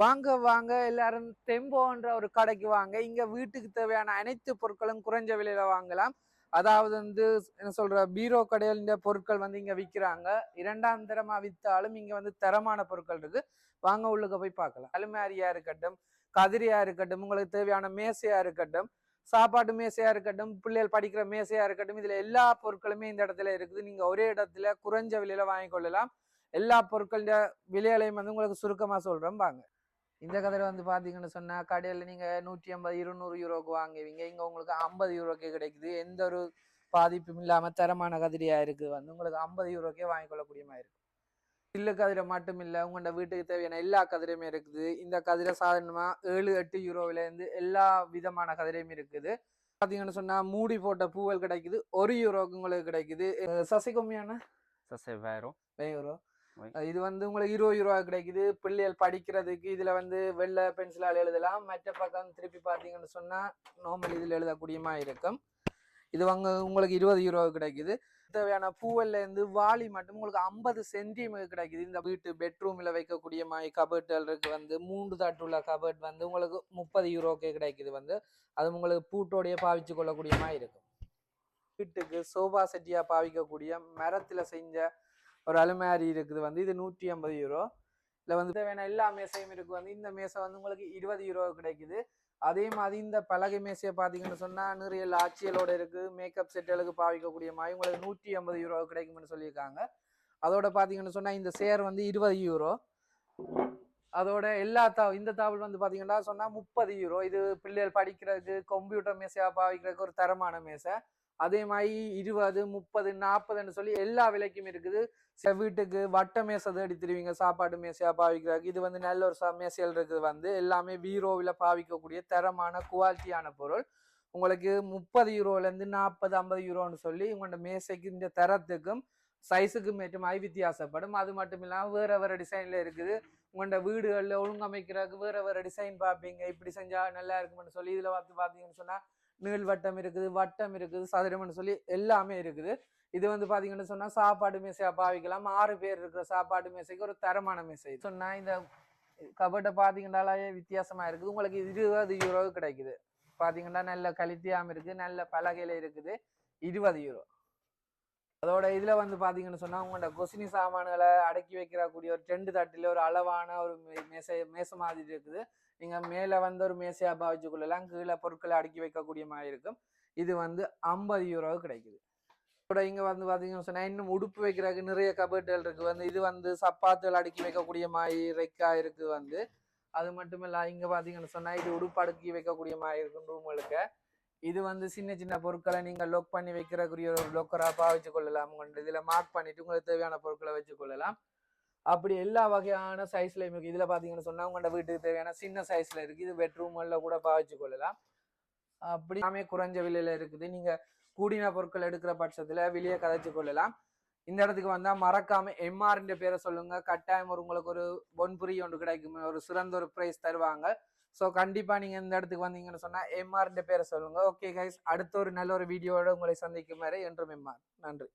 வாங்க வாங்க எல்லாரும் தெம்போன்ற ஒரு கடைக்கு வாங்க. இங்க வீட்டுக்கு தேவையான அனைத்து பொருட்களும் குறைஞ்ச விலையில வாங்கலாம். அதாவது வந்து என்ன சொல்ற பீரோ கடையில பொருட்கள் வந்து இங்க விற்கிறாங்க இரண்டாம் தரமா வித்தாலும் இங்க வந்து தரமான பொருட்கள் இருக்கு. வாங்க உள்ளுக்க போய் பார்க்கலாம். அலுமாரியா இருக்கட்டும் கதிரியா இருக்கட்டும் உங்களுக்கு தேவையான மேசையா இருக்கட்டும் சாப்பாட்டு மேசையா இருக்கட்டும் பிள்ளைகள் படிக்கிற மேசையா இருக்கட்டும் இதுல எல்லா பொருட்களுமே இந்த இடத்துல இருக்குது. நீங்க ஒரே இடத்துல குறைஞ்ச விலையில வாங்கிக் கொள்ளலாம். எல்லா பொருட்களின் விலைகளையும் வந்து உங்களுக்கு சுருக்கமா சொல்றேன். வாங்க. இந்த கதிரை வந்து பாத்தீங்கன்னு சொன்னா கடையில நீங்க நூற்றி ஐம்பது இருநூறு யூரோக்கு வாங்குவீங்க. இங்க உங்களுக்கு ஐம்பது யூரோக்கே கிடைக்குது. எந்த ஒரு பாதிப்பும் இல்லாம தரமான கதிரியா இருக்கு. வந்து உங்களுக்கு ஐம்பது யூரோக்கே வாங்கிக் கொள்ளக்கூடிய மாதிரி இருக்கு. சில்லு கதிரை மட்டும் இல்ல உங்களோட வீட்டுக்கு தேவையான எல்லா கதிரையுமே இருக்குது. இந்த கதிரை சாதாரணமா ஏழு எட்டு யூரோவில இருந்து எல்லா விதமான கதிரையும் இருக்குது. பாத்தீங்கன்னு சொன்னா மூடி போட்ட பூவல் கிடைக்குது. ஒரு யூரோக்கு உங்களுக்கு கிடைக்குது. சசி கம்மியான Ça c'est vero. இது வந்து உங்களுக்கு இருபது ரூபா கிடைக்குது. பிள்ளைகள் படிக்கிறதுக்கு இதுல வந்து வெள்ளை பென்சிலால் எழுதலாம். மற்ற பக்கம் திருப்பி பார்த்தீங்கன்னு சொன்னா நார்மல் இதில் எழுதக்கூடியமா இருக்கும். இது வாங்க உங்களுக்கு இருபது யூரோ கிடைக்குது. தேவையான பூவல்ல இருந்து வாளி மட்டும் உங்களுக்கு ஐம்பது சென்டிமீட்டர் கிடைக்குது. இந்த வீட்டு பெட்ரூம்ல வைக்கக்கூடிய மாதிரி கபர்ட்கள் வந்து மூன்று தட்டுள்ள கபர்ட் வந்து உங்களுக்கு முப்பது யூரோக்கே கிடைக்குது வந்து. அது உங்களுக்கு பூட்டோடைய பாவிச்சு கொள்ளக்கூடிய மாதிரி இருக்கும். வீட்டுக்கு சோபா செட்டியா பாவிக்கக்கூடிய மரத்துல செஞ்ச ஒரு அலுமாரி இருக்குது வந்து இது நூற்றி ஐம்பது யூரோ இல்லை வந்து தேவையான எல்லா மேசையும் இருக்குது. வந்து இந்த மேசை வந்து உங்களுக்கு இருபது யூரோ கிடைக்குது. அதே மாதிரி இந்த பலகை மேசையை பார்த்தீங்கன்னு சொன்னால் நிறைய ஆட்சியலோட இருக்குது. மேக்கப் செட்டுகளுக்கு பாவிக்கக்கூடிய மாதிரி உங்களுக்கு நூற்றி ஐம்பது யூரோ கிடைக்கும்னு சொல்லியிருக்காங்க. அதோட பார்த்தீங்கன்னு சொன்னால் இந்த சேர் வந்து இருபது யூரோ அதோட எல்லா தா இந்த தாவல் வந்து பார்த்தீங்கன்னா சொன்னால் முப்பது யூரோ இது பிள்ளைகள் படிக்கிறதுக்கு கம்ப்யூட்டர் மேசையாக பாவிக்கிறதுக்கு ஒரு தரமான மேசை. அதே மாதிரி இருபது முப்பது நாற்பதுன்னு சொல்லி எல்லா விலைக்கும் இருக்குது. சில வீட்டுக்கு வட்ட மேசை தேடி சாப்பாடு மேசையாக பாவிக்கிறாங்க இது வந்து நல்ல ஒரு மேசையில் இருக்குது வந்து எல்லாமே வீரோவில் பாவிக்கக்கூடிய தரமான குவாலிட்டியான பொருள். உங்களுக்கு முப்பது யூரோலேருந்து நாற்பது ஐம்பது யூரோன்னு சொல்லி உங்களோட மேசைக்கு இந்த தரத்துக்கும் சைஸுக்கும் ஏற்றமாய் வித்தியாசப்படும். அது மட்டும் இல்லாமல் வேற வேறு டிசைனில் இருக்குது. உங்களோட வீடுகளில் ஒழுங்கமைக்கிறதுக்கு வேற வேறு டிசைன் பார்ப்பீங்க. இப்படி செஞ்சால் நல்லா இருக்கும்னு சொல்லி இதில் பார்த்து பார்த்தீங்கன்னு சொன்னால் நீள் வட்டம் இருக்குது வட்டம் இருக்குது சதுரம்னு சொல்லி எல்லாமே இருக்குது. இது வந்து பாத்தீங்கன்னு சொன்னா சாப்பாடு மேசையா பாவிக்கலாம். ஆறு பேர் இருக்கிற சாப்பாடு மேசைக்கு ஒரு தரமான மேசை சொன்னா இந்த கபட்டை பாத்தீங்கன்னாலே வித்தியாசமா இருக்குது. உங்களுக்கு இருபது யூரோ கிடைக்குது. பாத்தீங்கன்னா நல்ல கலித்தியாம இருக்கு நல்ல பலகையில இருக்குது. இருபது யூரோ அதோட இதில் வந்து பார்த்தீங்கன்னு சொன்னால் உங்களோட கொசினி சாமான்களை அடக்கி வைக்கிறக்கூடிய ஒரு டெண்டு தட்டில் ஒரு அளவான ஒரு மேசை மேசை மாதிரி இருக்குது. நீங்கள் மேலே வந்து ஒரு மேசையாக பாவிச்சு கொள்ளலாம் கீழே பொருட்களை அடுக்கி வைக்கக்கூடிய மாதிரி இருக்கும். இது வந்து ஐம்பது யூரோ கிடைக்குது. இங்கே வந்து பார்த்தீங்கன்னு சொன்னால் இன்னும் உடுப்பு வைக்கிறதுக்கு நிறைய கபட்டுகள் இருக்குது வந்து இது வந்து சப்பாத்துகள் அடுக்கி வைக்கக்கூடிய மாதிரி ரெக்கா இருக்குது வந்து. அது மட்டும் இல்லை இங்கே பார்த்தீங்கன்னு சொன்னால் இது உடுப்பு அடுக்கி வைக்கக்கூடிய மாதிரி இருக்கும் ரூம்களுக்கு இது வந்து சின்ன சின்ன பொருட்களை நீங்க லோக் பண்ணி வைக்கிறக்குரிய ஒரு லொக்கரா பாவிச்சு கொள்ளலாம். உங்க இதுல மார்க் பண்ணிட்டு உங்களுக்கு தேவையான பொருட்களை வச்சு கொள்ளலாம். அப்படி எல்லா வகையான சைஸ்லயும் இருக்கு. இதுல பாத்தீங்கன்னு சொன்னா உங்களோட வீட்டுக்கு தேவையான சின்ன சைஸ்ல இருக்கு. இது பெட்ரூம்ல கூட பாவிச்சு கொள்ளலாம். அப்படி எல்லாமே குறைஞ்ச விலையில இருக்குது. நீங்க கூடின பொருட்கள் எடுக்கிற பட்சத்துல வெளியே கதைச்சு கொள்ளலாம். இந்த இடத்துக்கு வந்தா மறக்காம எம்ஆர்ன்ற பேரை சொல்லுங்க. கட்டாயம் ஒரு உங்களுக்கு ஒரு பொன்புரி ஒன்று கிடைக்கும். ஒரு சிறந்த ஒரு பிரைஸ் தருவாங்க. ஸோ கண்டிப்பா நீங்க இந்த இடத்துக்கு வந்தீங்கன்னு சொன்னா எம்ஆர்ன்ற பேரை சொல்லுங்க. ஓகே கைஸ் அடுத்த ஒரு நல்ல ஒரு வீடியோவோட உங்களை சந்திக்கும் வரை என்றும் எம்ஆர் நன்றி.